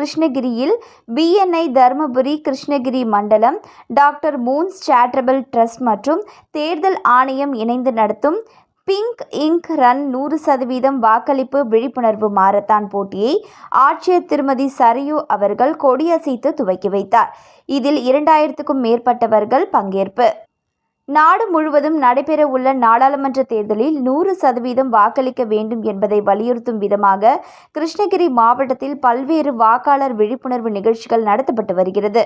கிருஷ்ணகிரியில் பிஎன்ஐ தருமபுரி கிருஷ்ணகிரி மண்டலம் doctor moons charitable trust மற்றும் தேர்தல் ஆணையம் இணைந்து நடத்தும் பிங்க் இங்க் ரன் நூறு சதவீதம் வாக்களிப்பு விழிப்புணர்வு மாரத்தான் போட்டியை ஆட்சியர் திருமதி சரியு அவர்கள் கொடியசைத்து துவக்கி வைத்தார். இதில் இரண்டாயிரத்துக்கும் மேற்பட்டவர்கள் பங்கேற்பு. நாடு முழுவதும் நடைபெறவுள்ள நாடாளுமன்ற தேர்தலில் நூறு சதவீதம் வாக்களிக்க வேண்டும் என்பதை வலியுறுத்தும் விதமாக கிருஷ்ணகிரி மாவட்டத்தில் பல்வேறு வாக்காளர் விழிப்புணர்வு நிகழ்ச்சிகள் நடத்தப்பட்டு வருகிறது.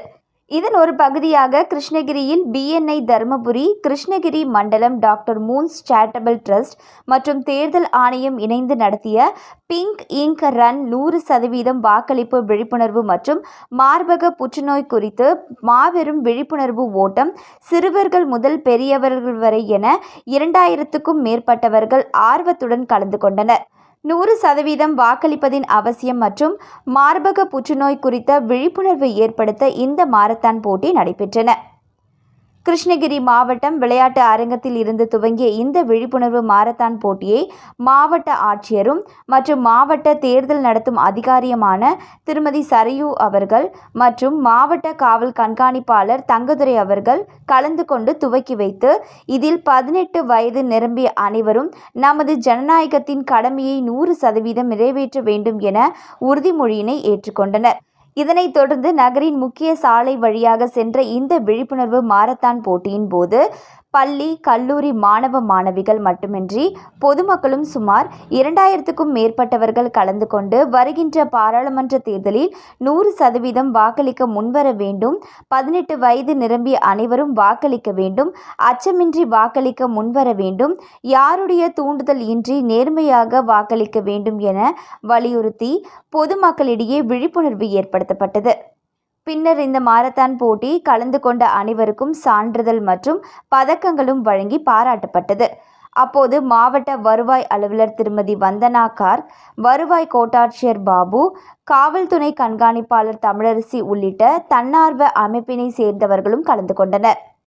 இதன் ஒரு பகுதியாக கிருஷ்ணகிரியில் பிஎன்ஐ தருமபுரி கிருஷ்ணகிரி மண்டலம் டாக்டர் மூன்ஸ் சேரிட்டபிள் ட்ரஸ்ட் மற்றும் தேர்தல் ஆணையம் இணைந்து நடத்திய பிங்க் இங்க் ரன் நூறு சதவீதம் வாக்களிப்பு விழிப்புணர்வு மற்றும் மார்பக புற்றுநோய் குறித்து மாபெரும் விழிப்புணர்வு ஓட்டம் சிறுவர்கள் முதல் பெரியவர்கள் வரை என இரண்டாயிரத்துக்கும் மேற்பட்டவர்கள் ஆர்வத்துடன் கலந்து கொண்டனர். நூறு சதவீதம் வாக்களிப்பதின் அவசியம் மற்றும் மார்பக புற்றுநோய் குறித்த விழிப்புணர்வை ஏற்படுத்த இந்த மாரத்தான் போட்டி நடைபெற்றன. கிருஷ்ணகிரி மாவட்டம் விளையாட்டு அரங்கத்தில் இருந்து துவங்கிய இந்த விழிப்புணர்வு மாரத்தான் போட்டியை மாவட்ட ஆட்சியரும் மற்றும் மாவட்ட தேர்தல் நடத்தும் அதிகாரியுமான திருமதி சரையு அவர்கள் மற்றும் மாவட்ட காவல் கண்காணிப்பாளர் தங்கதுரை அவர்கள் கலந்து கொண்டு துவக்கி வைத்து இதில் பதினெட்டு வயது நிரம்பிய அனைவரும் நமது ஜனநாயகத்தின் கடமையை நூறு சதவீதம் நிறைவேற்ற வேண்டும் என உறுதிமொழியினை ஏற்றுக்கொண்டனர். இதனைத் தொடர்ந்து நகரின் முக்கிய சாலை வழியாக சென்ற இந்த விழிப்புணர்வு மாரத்தான் போட்டியின் போது பள்ளி கல்லூரி மாணவ மாணவிகள் மட்டுமின்றி பொதுமக்களும் சுமார் இரண்டாயிரத்துக்கும் மேற்பட்டவர்கள் கலந்து கொண்டு வருகின்ற பாராளுமன்ற தேர்தலில் நூறு சதவீதம் வாக்களிக்க முன்வர வேண்டும். பதினெட்டு வயது நிரம்பிய அனைவரும் வாக்களிக்க வேண்டும். அச்சமின்றி வாக்களிக்க முன்வர வேண்டும். யாருடைய தூண்டுதல் இன்றி நேர்மையாக வாக்களிக்க வேண்டும் என வலியுறுத்தி பொதுமக்களிடையே விழிப்புணர்வு ஏற்படுத்தப்பட்டது. பின்னர் இந்த மாரத்தான் போட்டி கலந்து கொண்ட அனைவருக்கும் சான்றிதழ் மற்றும் பதக்கங்களும் வழங்கி பாராட்டப்பட்டது. அப்போது மாவட்ட வருவாய் அலுவலர் திருமதி வந்தனா கார்க் வருவாய் கோட்டாட்சியர் பாபு காவல்துறை கண்காணிப்பாளர் தமிழரசி உள்ளிட்ட தன்னார்வ அமைப்பினை சேர்ந்தவர்களும் கலந்து கொண்டனர்.